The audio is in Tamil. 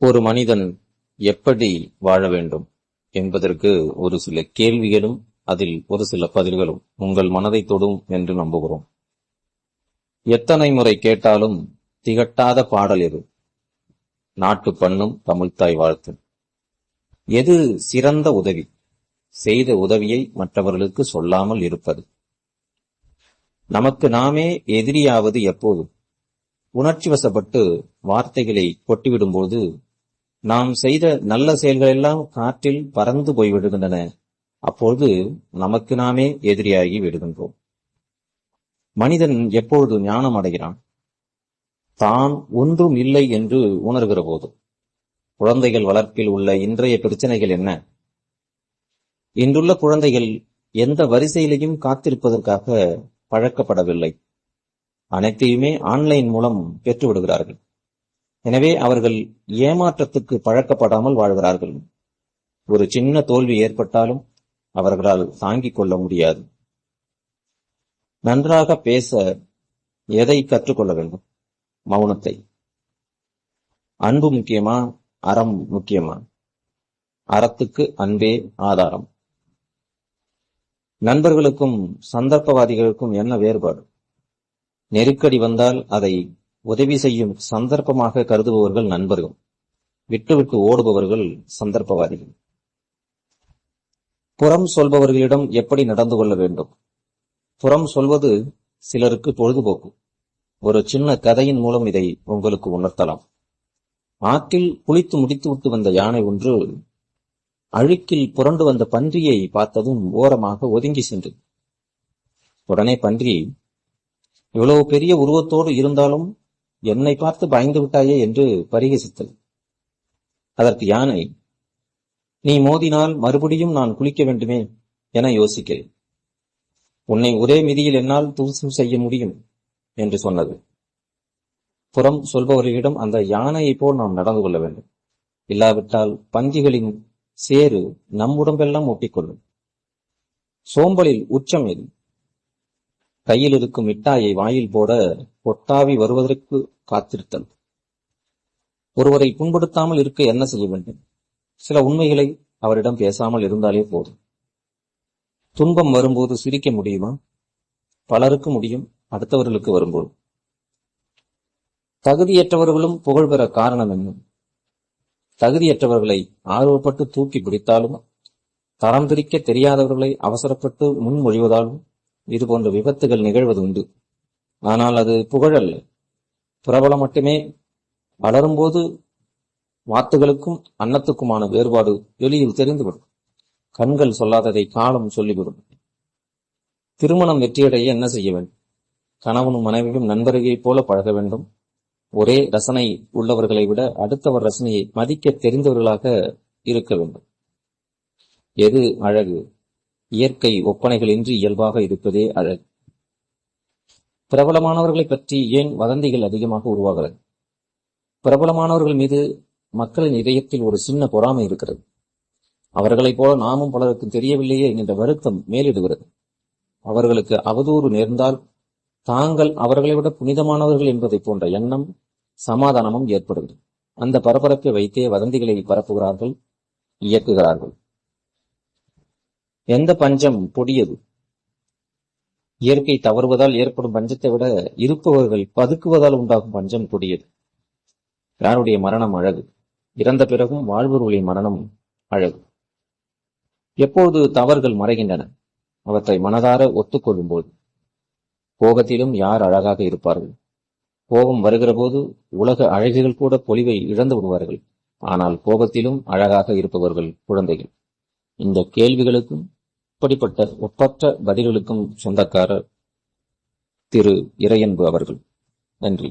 ஒரு மனிதன் எப்படி வாழ வேண்டும் என்பதற்கு ஒரு சில கேள்விகளும் அதில் ஒரு சில பதில்களும் உங்கள் மனதை தொடும் என்று நம்புகிறோம். எத்தனை முறை கேட்டாலும் திகட்டாத பாடல் எது? நாட்டு பண்ணும் தமிழ்த்தாய் வாழ்த்து. எது சிறந்த உதவி? செய்த உதவியை மற்றவர்களுக்கு சொல்லாமல் இருப்பது. நமக்கு நாமே எதிரியாவது எப்போது உணர்ச்சி வசப்பட்டு வார்த்தைகளை கொட்டிவிடும்போது நாம் செய்த நல்ல செயல்கள் எல்லாம் காற்றில் பறந்து போய்விடுகின்றன. அப்பொழுது நமக்கு நாமே எதிரியாகி விடுகின்றோம். மனிதன் எப்பொழுது ஞானம் அடைகிறான்? தான் ஒன்றும் இல்லை என்று உணர்கிற போது. குழந்தைகள் வளர்ப்பில் உள்ள இன்றைய பிரச்சனைகள் என்ன? இன்றுள்ள குழந்தைகள் எந்த வரிசையிலையும் காத்திருப்பதற்காக பழக்கப்படவில்லை. அனைத்தையுமே ஆன்லைன் மூலம் பெற்று விடுகிறார்கள் எனவே அவர்கள் ஏமாற்றத்துக்கு பழக்கப்படாமல் வாழ்கிறார்கள். ஒரு சின்ன தோல்வி ஏற்பட்டாலும் அவர்களால் தாங்கிக் கொள்ள முடியாது. நன்றாக பேச எதை கற்றுக்கொள்ள வேண்டும்? மௌனத்தை. அன்பு முக்கியமா? அறம் முக்கியமா? அறத்துக்கு அன்பே ஆதாரம். நண்பர்களுக்கும் சந்தர்ப்பவாதிகளுக்கும் என்ன வேறுபாடு? நெருக்கடி வந்தால் அதை உதவி செய்யும் சந்தர்ப்பமாக கருதுபவர்கள் நண்பர்கள். விட்டுவிட்டு ஓடுபவர்கள் சந்தர்ப்பவாதிகள். புறம் சொல்பவர்களிடம் எப்படி நடந்து கொள்ள வேண்டும்? புறம் சொல்வது சிலருக்கு பொழுதுபோக்கு. ஒரு சின்ன கதையின் மூலம் இதை உங்களுக்கு உணர்த்தலாம். ஆற்றில் குளித்து முடித்துவிட்டு வந்த யானை ஒன்று அழுக்கில் புரண்டு வந்த பன்றியை பார்த்ததும் ஓரமாக ஒதுங்கி சென்றது. உடனே பன்றி இவ்வளவு பெரிய உருவத்தோடு இருந்தாலும் என்னை பார்த்து பயந்து விட்டாயே என்று பரிகசித்தது அதற்கு யானை நீ மோதினால் மறுபடியும் நான் குளிக்க வேண்டுமே என யோசிக்கிறேன். உன்னை ஒரே மிதியில் என்னால் தூசம் செய்ய முடியும் என்று சொன்னது. புறம் சொல்பவர்களிடம் அந்த யானையைப் போல் நாம் நடந்து கொள்ள வேண்டும். இல்லாவிட்டால் பஞ்சிகளின் சேறு நம் உடம்பெல்லாம் ஒட்டிக்கொள்ளும். சோம்பலில் உச்சம் எது? கையில் இருக்கும் மிட்டாயை வாயில் போட கொட்டாவி வருவதற்கு காத்திருத்தல். ஒருவரை புண்படுத்தாமல் இருக்க என்ன செய்ய வேண்டும்? சில உண்மைகளை அவரிடம் பேசாமல் இருந்தாலே போதும். துன்பம் வரும்போது சிரிக்க முடியுமா? பலருக்கு முடியும் அடுத்தவர்களுக்கு வரும்போது. தகுதியற்றவர்களும் புகழ் பெற காரணம் என்ன? தகுதியற்றவர்களை ஆர்வப்பட்டு தூக்கி பிடித்தாலும் தரம் பிரிக்க தெரியாதவர்களை அவசரப்பட்டு முன்மொழிவதாலும் இது போன்ற விபத்துகள் நிகழ்வது உண்டு. ஆனால் அது புகழல்ல. பிரபலம் மட்டுமே. வளரும்போது வாத்துகளுக்கும் அன்னத்துக்குமான வேறுபாடு வெளியில் தெரிந்துவிடும். கண்கள் சொல்லாததை காலம் சொல்லிவிடும். திருமணம் வெற்றியடைய என்ன செய்ய வேண்டும்? கணவனும் மனைவியும் நண்பர்களைப் போல பழக வேண்டும். ஒரே ரசனை உள்ளவர்களை விட அடுத்தவர் ரசனையை மதிக்க தெரிந்தவர்களாக இருக்க வேண்டும். எது அழகு? இயற்கை ஒப்பனைகளின்றி இயல்பாக இருப்பதே அழகு. பிரபலமானவர்களை பற்றி ஏன் வதந்திகள் அதிகமாக உருவாகிறது? பிரபலமானவர்கள் மீது மக்களின் இதயத்தில் ஒரு சின்ன பொறாமை இருக்கிறது. அவர்களைப் போல நாமும் பலருக்கு தெரியவில்லையே என்கின்ற வருத்தம் மேலிடுகிறது. அவர்களுக்கு அவதூறு நேர்ந்தால் தாங்கள் அவர்களை விட புனிதமானவர்கள் என்பதை போன்ற எண்ணம் சமாதானமும் ஏற்படுகிறது. அந்த பரபரப்பை வைத்தே வதந்திகளை பரப்புகிறார்கள் இயக்குகிறார்கள். எந்த பஞ்சம் பொடியது? இயற்கை தவறுவதால் ஏற்படும் பஞ்சத்தை விட இருப்பவர்கள் பதுக்குவதால் உண்டாகும் பஞ்சம் கொடியது. யாருடைய மரணம் அழகு. இறந்த பிறகும் வாழ்வர்களுடைய மரணம் அழகு. எப்போது தவறுகள் மறைகின்றன? அவற்றை மனதார ஒத்துக்கொள்ளும் போது கோபத்திலும் யார் அழகாக இருப்பார்கள்? கோபம் வருகிற போது உலக அழகிகள் கூட பொலிவை இழந்து விடுவார்கள். ஆனால் கோபத்திலும் அழகாக இருப்பவர்கள் குழந்தைகள். இந்த கேள்விகளுக்கும் இப்படிப்பட்ட ஒப்பற்ற பதில்களுக்கும் சொந்தக்காரர் திரு இறையன்பு அவர்கள். நன்றி.